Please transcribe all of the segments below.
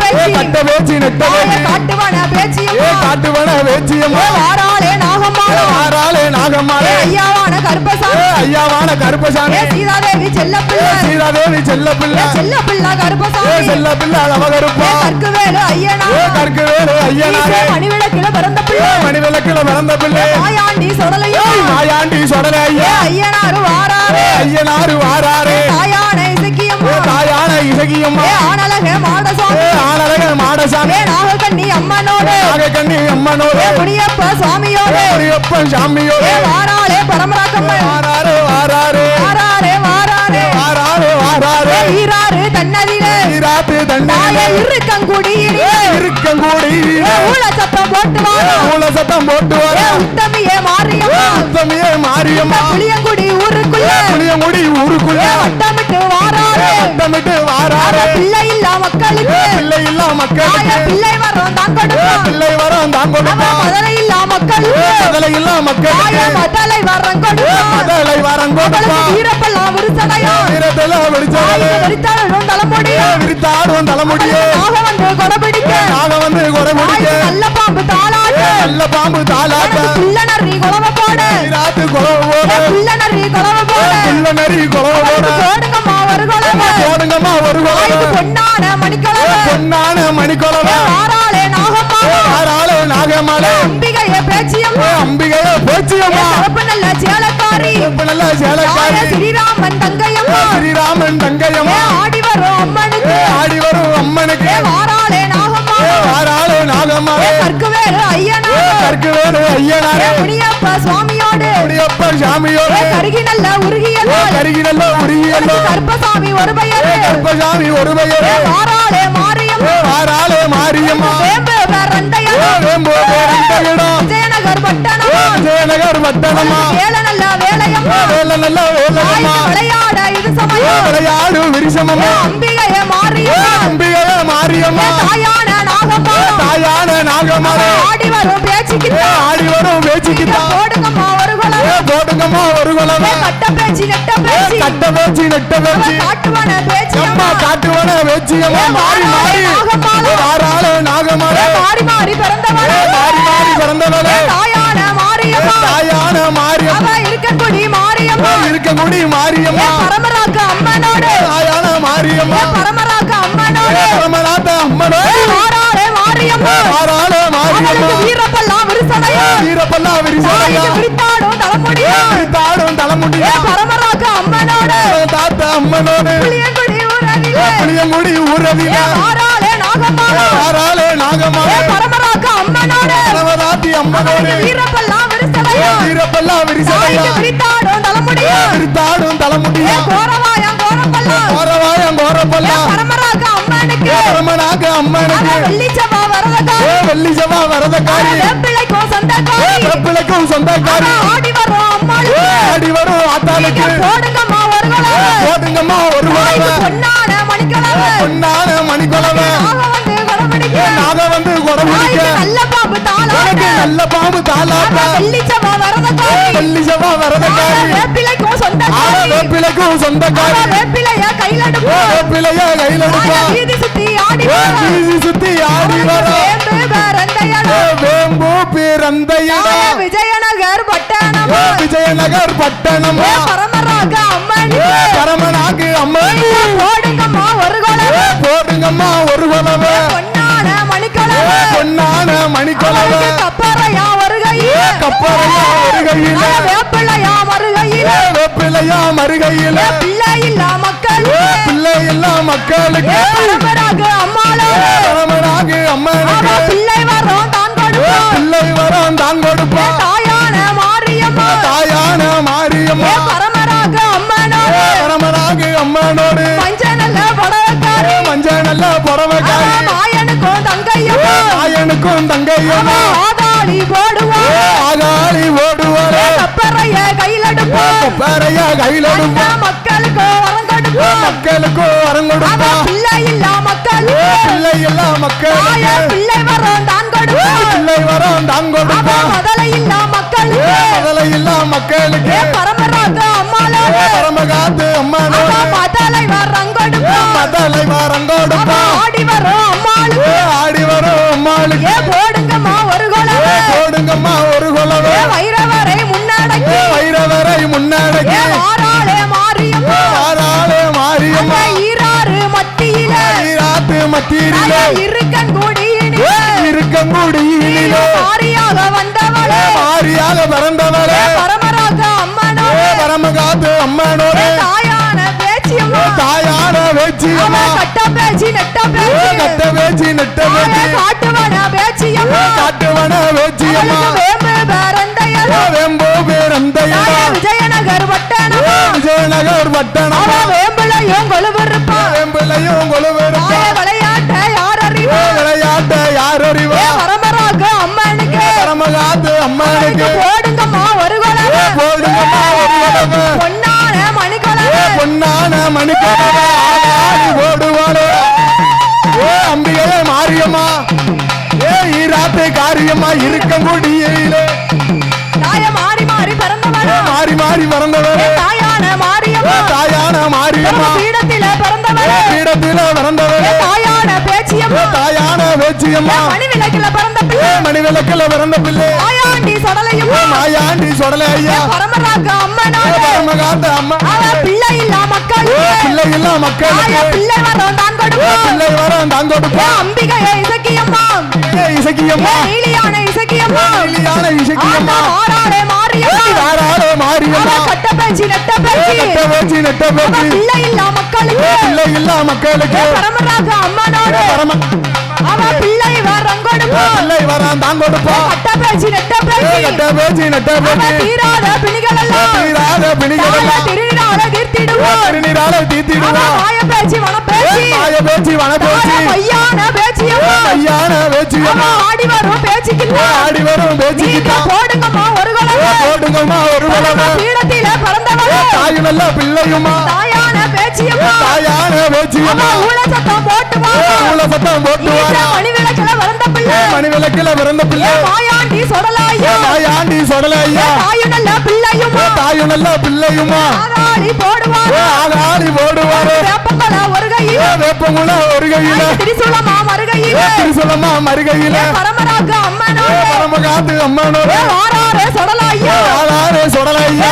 பேச்சு. கட்ட பேச்சு நெட்ட பேச்சு. காட்டுவன ஏ பேச்சியம்மா. காட்டுவன வேச்சியம்மா வாராளே நாகம்மாளோ ஆறாளே நாகம்மாளே. ஐயாவான ஏ கருப்பசாமி ஐயாவான கருப்பசாமி. ஏ சீதாதேவி செல்ல பிள்ளை சீதாதேவி செல்ல பிள்ளை செல்ல பிள்ளை ஏ கருப்பசாமி செல்ல பிள்ளை அவ கருப்பா கற்கு வேலு ஐயனா. ஏ கற்கு வேறு ஐயனாரே மணிவிளக்கில பிறந்த பிள்ளை மணிவிளக்குல பிறந்த பிள்ளை தாயாண்டி சொடலையோ? மாயாண்டி சொடல ஐயா. ஐயனாரு வாராரு. ஐயனாரு வாராரே. தாயான இசக்கியம்மா. ஏ தாயான இசகியம்மா ஏ ஆனலக மாடசாமி. மாடசாமி ஏ நாகக்கண்ணி அம்மனோடு? நாகக்கண்ணி அம்மனோடு. ஏ முனியப்ப சுவாமியோடு? முனியப்பன் சாமியோடு. ஏ வாராளே பரமராக்கம்மன் வாராரு வாராரு வாராரே வாராரே வாராரு வாராரு ஈராறு தன்னதிலே? ஈராத்து தண்ணி இருக்கங்குடியிலே இருக்கங்கூடி ஏ ஊழ சத்தம் போட்டு வாரா சத்தம் போட்டு வர உத்தமியே மாரியம்மா உத்தமியே மாரியம்மா புளியங்குடி ஊருக்குள்ள. புளியங்குடி ஊருக்குள்ள? வட்டமிட்டு வாராரு வட்டமிட்டு வாராரு பிள்ளை இல்ல மக்களுக்கு. மக்களுக்கு பிள்ளை வரோம் தான் கொடுப்போம் பிள்ளை வரம் தான் கொடுப்பா மதலை இல்ல மக்களுக்கு. முதலை இல்லா தாய மக்களுக்கு மதலை வரம் கொடுப்போம் முதலை வரம் கொடுப்பா அவளுக்கு வீரப்பெல்லாம் விருசடையோ வீரத்துல வெளிச்சாலே விரித்தாளும் தலைமுடியும் விரித்தாடுவோம் தலைமுடியே நாக வந்து கொடபிடிக்க நாக வந்து தாய் நல்ல பாம்பு தாளாட்டு. நல்ல பாம்பு தாளாட்ட. புள்ள நரி குழவ போட. ராத்து குறவு போட. புள்ள நரி குழவ போட. புள்ள நரி போட. போடுங்கம்மா ஒரு குழவ போடுங்கம்மா ஒரு குறவு பொன்னான மணிக்கிழவ பொன்னான மணிக்குறவ ஆறாளே நாகம்மா ஆறாளு நாகமாலே? அம்பிகைய பேச்சியம்மா? அம்பிகையோ போச்சியம்மா? சிறப்பு நல்ல சேலக்காரி. இப்ப நல்ல சேலக்காரி. ஸ்ரீராமன் தங்கையம்மா. ஸ்ரீராமன் தங்கையம்மா? ஆடி வரும் அம்மனுக்கு. ஆடி வரும் அம்மனுக்கு. வாராளே நாகம்மா. ஆறாளு நாகமாலே கற்கு வேறு ஐயனா கற்கு வேறு கருகி நல்ல உருகிய. கருகி நல்ல உருகியல்லோ கருப்பசாமி ஒரு பெயரு. கற்பசாமி ஒரு பெயரே. வாராளே மாரியம்மா. வாராளே மாரியம்மா. வேம்பு வேறந்தையா வேம்போ பேரந்தகிடம் விஜயநகர் பட்டணமா. ஜெயநகர் பட்டணமா. வேல நல்ல வேலையம்மா. வேலை நல்ல வேலையம்மா விளையாட இது சமயம். விளையாடு விரிசமம்மா அம்பிகைய மாரியம்மா. அம்பிகைய மாரியம்மா. தாயான நாகம்மா. தாயான ஆடி வரும் பேச்சுக்கிட்ட. ஆடி வரும் போடுங்கம்மா போடுங்கம்மா ஒரு குலவை கட்ட பேச்சு நெட்ட பேச்சு. கட்ட பேச்சு நெட்ட பேச்சு. காட்டுவன பேச்சு அம்மா காட்டுவன வேச்சியம்மா மாறி மாறி வாராளே நாகமாலே. மாறி மாறி பிறந்தவன மாறி மாறி பிறந்தவளே. தாயான மாரியம்மா. தாயான மாரியம்மா. அவ இருக்கக்கூடிய மாரியம்மா. அம்மனோடு. தாயான அம்மனோடு. விரிசடையா வீரப்பல்லா விரிசடையா தலைமுடியும் தாடும் தலைமுடியா? பரமராக்க அம்மனோடு. தாத்த அம்மனோடு. புளியங்குடி ஊரதில வாராளே நாகம்மா வாராளே நாகமாலே பரமராக்க அம்மனோடு. பரமநாத்தி அம்மனோடு. வீரப்பெல்லாம் விரிசடையா வீரப்பல்லா விரிசடையா தாய்க்கு விரித்தாடும் தலைமுடியும் விரித்தாடும் தலைமுடியா கோரவாயம் கோரப்பெல்லாம் கோரவாயம் கோரப்பல்லா? பரமராக்க அம்மனுக்கு. பரமநாக அம்மனுக்கு. வெள்ளிச்சபா வரதக்காரி. ஏ வெள்ளி செவ்வா வரதக்காரி வேப்பிள்ளைக்கும் சொந்தக்காரி வெப்பிலைக்கும் சொந்தக்காரி ஆடி வரும் ஆடி வரும் ஆத்தாளுக்கு. போடுங்கம்மா ஒரு போடுங்கம்மா ஒரு பொன்னான மணிக்கிழமை பொன்னான மணிக்குலவை. நாக வந்து குடம்பிடிக்க நாக வந்து குடம் தாய்க்கு பிடிக்க நல்ல பாம்பு தாளாட்ட. நல்ல பாம்பு தாளாட்ட. வெள்ளிச்சபா வரதக்காரி. வெள்ளி செவ்வா வரதக்காரி. வேப்பிள்ளைக்கும் ஆட சொந்தக்காரி. வேப்பிலைக்கும் சொந்தக்காரி. வேப்பிலைய கையில எடுப்பா வேப்பிலைய கையில எடுப்பா வீதி சுத்தி ஆடி வீதி சுத்தி ஆடி வர பட்டணமா? பரமராக அம்மன்! பரமனாக்கு அம்மன்! போடுங்கம்மா ஒரு குலம் போடுங்கம்மா ஒரு குலவை பொன்னான மணிக்கிழமை பொன்னான மணிக்குலவை கப்பறையா வருகையில்! கப்பறையா வருகையில! வேப்பிள்ளையா பிள்ளை இல்ல மக்கள் பிள்ளை இல்லா மக்களுக்கு! பரமராக அம்மாளோ! பரமனாக்கு அம்மனுக்கு! பிள்ளை வரும் தான் கொடுப்போம்! பிள்ளை வரம் தான் தாயான மாரியம்மா பரமராக அம்மனோடு. பரமனாக்கு அம்மனோடு. மஞ்ச நல்ல படவக்காரி. மஞ்சள் நல்ல மாயனுக்கும் தங்கையம்மா தாயனுக்கும் தங்கையம்மா ஆதாளி போடுவோம். ஆகாளி ஓடுவாரே கப்பறைய கையில மக்களுக்கு வரம் கொடுப்போம். மக்களுக்கும் வரம் கொடுப்பா பிள்ளை இல்ல மக்கள். பிள்ளை முன்னடக்கி ஆறாளே மாரியம்மா. ஆறாளே மாரியம்மா. ஈராறு மத்தியில ஈராத்து மத்தியில இருக்கன் கூடியினில இருக்கன் கூடியினில மாரியாக வந்தவளே. மாரியாக பிறந்தவளே. பரமராக அம்மனோரே பரமகாத்து அம்மனோரே கட்ட பேச்சி நெட்ட விஜய விஜயநகர் பட்டணம் அவ வேம்புலையும் கொலுவிருப்பா வெம்பிலையும் கொலுவெருப்பா தாய விளையாட்ட யார் அறிவா விளையாட்ட யார் அறிவா ஏ பரமராக அம்மனுக்கு. பரமகாத்து அம்மனுக்கு. போடுங்கம்மா ஒரு குலவை. போடுங்கம்மா ஒரு உடம்பு பொன்னான மணிக்குலவை. பொன்னான மணிக்கணவ ஆடி ஓடுவாளே ஏ அம்பிகையே மாரியம்மா. ஏ ஈராத்து காரியம்மா இருக்கங்குடியிலே தாய மாறி மாறி பிறந்தவளா. மாறி மாறி பிறந்தவரே தாயான மாரியம்மா தாயான மாரியம்மா. பீடத்தில பிறந்தவளே. பீடத்தில பிறந்தவரே தாயான பேச்சியம்மா. தாயான வேச்சியம்மா மணி விளக்குல பிறந்த பிள்ளை. மணி விளக்கில பிறந்த பிள்ளை. தாயாண்டி சடலையும் மாயாண்டி சொடல ஐயா. பரமராக அம்மனோட பரமகாந்த அம்மா. பிள்ளை இல்ல மக்கள் பிள்ளை இல்ல தாய மக்களுக்கு பிள்ளை வரோம் தான் கொடுப்போம் பிள்ளை வரம் தான் கொடுப்பா அம்பிகையே இசக்கியம்மா. ஏ இசக்கியம்மா. நீலியான இசக்கியம்மா. நீலியான இசக்கியம்மா. மாறாடே மாரியம்மா. யாராலே பிள்ளை இல்ல மக்களுக்கு. இல்ல மக்களுக்கு. பரமராக அம்மனோட. பரம அவ பிள்ளை வரம் கொடுப்போம் பிள்ளை வரம் தான் கொடுப்பா கட்ட பேச்சு நெட்ட ஏ பேச்சு. கட்ட வேச்சி நெட்ட வேச்சி தீராத பிணிகள் எல்லாம் தீராத பிணிகள் எல்லாம் திருநாள தீர்த்திடுவோம் திருநீரால அவ தீத்திடுவோம் மாய பேச்சு வன மாய மையான பேச்சியம்மா வேச்சியம்மா ஆடி வரும் பேச்சுக்கிட்ட ஆடி வரும் நீங்க பேச்சுக்கிட்டா போடுங்கம்மா ஒரு குலவை போடுங்கம்மா ஒரு வளவ பீடத்தில பிறந்தவளே. தாயு நல்ல பிள்ளையுமா. தாயான பேச்சியம்மா. தாயான அவ வேச்சியம்மா ஊழ சத்தம் போட்டு மூல சத்தம் போட்டு பிள்ளை. மணி விளக்கில பிறந்த பிள்ளை? மாயாண்டி சொடலாயா? தாயாண்டி சொடல ஐயா தாயு நல்ல பிள்ளையுமா? தாயு நல்ல பிள்ளையுமா? ஒரு கையில வேப்பங்குள ஒரு கையில திரிசூலமா மறுகையில? திருசலமா மறுகையில? பரமராக அம்மனோட? பரமகாத்து சொடலாயா? சொடல ஐயா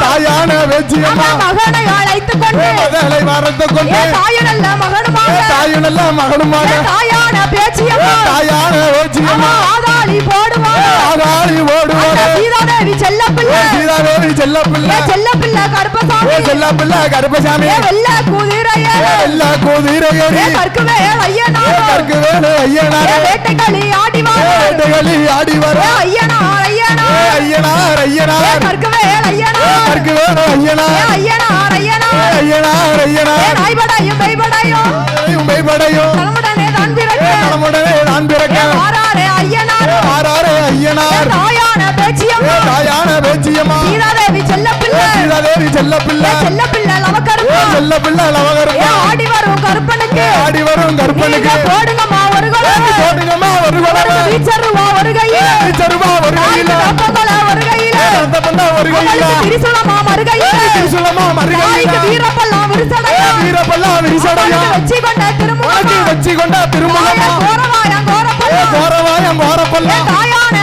தாயான வேச்சியம்மா. மகனை அழைத்து கொண்டு மகளை வரத்தை கொண்டு தாயு நல்ல மகனுமாக தாயு நல்ல மகனுமான தாயான பேச்சியம்மா தாயான வேச்சியம்மா. ஆதாளி போடுவாங்க ஆகாடி ஓடுவாரு சீதாதேவி செல்ல பிள்ளை சீதாதேவி செல்ல பிள்ளை. செல்ல பிள்ளை கருப்பசாமி. செல்ல பிள்ளை கருப்பசாமி. வெள்ள குதிரைய. எல்லா கோதிரையடி கற்குவே ஐயனா கற்கு வேணு ஐயனாரே. வேட்டைகளி ஆடிவார். வேட்டைகளி ஆடி வர ஐயனார் ஐயனா ஐயனார் ஐயனார். கற்குவே ஐயனா கற்கு வேணு ஐயனார். ஐயனார் ஐயனா ஐயனார் ஐயனார். நாய்படையும் கைபடையும் மெய்படையும். தலைமுடனே தான் பிறகு நம்முடனே நான் பிறக்க. ஆறாரே ஐயனார். ஆறாறு ஐயனார். தாயான பேச்சியம்மா தாயான வேச்சியம்மா சீதாதேவி செல்ல பிள்ளை. சீதாதேவி செல்ல பிள்ளை. செல்ல பிள்ளை லவக்கருப்பா செல்ல பிள்ளை லவகருப்பா. ஆடி வரும் கருப்பனுக்கு. ஆடி வரும் நீங்க போடுங்கம்மா ஒரு குலம் போடுங்கம்மா ஒரு குழவை வீச்சருவா ஒரு கையில். செருவா ஒரு கையில. தப்பங்கல ஒரு கையில. ரத்த பந்தா ஒரு கையில. திரிசூலமா மறுகையில. திருசுலமா மறுகையில. தாய்க்கு வீரப்பெல்லாம் விரிசடையா வீரப்பல்லா விரிசடையா வெச்சி கொண்ட திருமுகமா வச்சு கொண்டா திருமுகமா கோரவாயம் கோரப்பெல்லாம் கோரவாயம் கோரப்பல்லா தாயான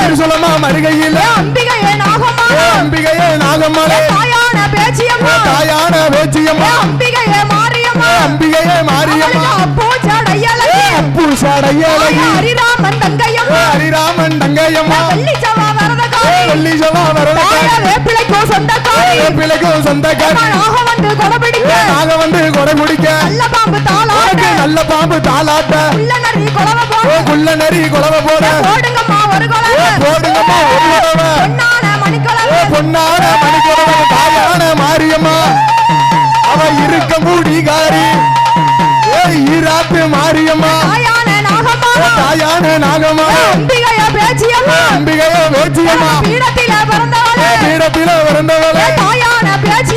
திரிசூலமா மறுகையில. அம்பிகையே நாகமாலா அம்பிகையே நாகம்மாளே தாயான பேச்சியம்மா தாயான வேச்சியம்மா அம்பிகையே மாரியம்மா. அம்பிகையே மாரியம்மா. சடையலகி பூசாடையழகி ஹரிராமன் தங்கையம்மா. ஹரிராமன் தங்கையம்மா. வெள்ளி சவா வரதகாரி வெள்ளி சவா வரத தாய வேப்பிலைக்கோ சொந்தக்காரி. பிள்ளைக்கும் சொந்தக்காரி. நாக வந்து கொடபிடிக்க நாக வந்து கொடை குடிக்க நல்ல பாம்பு தாளாட்ட. நல்ல பாம்பு தாளாட்ட. உள்ள நரி குலவ போல குள்ள நரி குலவ போற போடுங்கம்மா ஒரு குலவ போடுங்கம்மா ஒரு குலவ பீடத்தில பிறந்தவளே பீடத்தில பிறந்தவளே